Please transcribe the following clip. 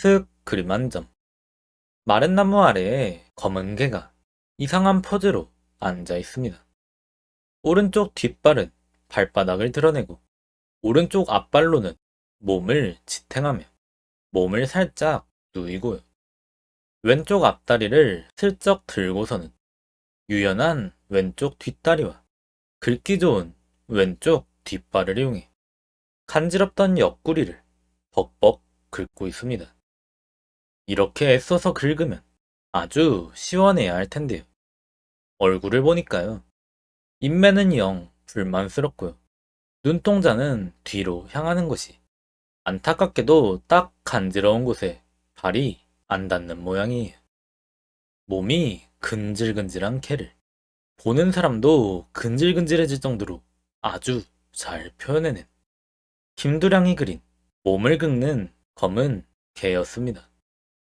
슥 그림 한 점. 마른 나무 아래에 검은 개가 이상한 포즈로 앉아 있습니다. 오른쪽 뒷발은 발바닥을 드러내고 오른쪽 앞발로는 몸을 지탱하며 몸을 살짝 누이고요. 왼쪽 앞다리를 슬쩍 들고서는 유연한 왼쪽 뒷다리와 긁기 좋은 왼쪽 뒷발을 이용해 간지럽던 옆구리를 벅벅 긁고 있습니다. 이렇게 애써서 긁으면 아주 시원해야 할 텐데요. 얼굴을 보니까요. 인매는 영 불만스럽고요. 눈동자는 뒤로 향하는 것이 안타깝게도 딱 간지러운 곳에 발이 안 닿는 모양이에요. 몸이 근질근질한 개를 보는 사람도 근질근질해질 정도로 아주 잘 표현해낸 김두량이 그린 몸을 긁는 검은 개였습니다.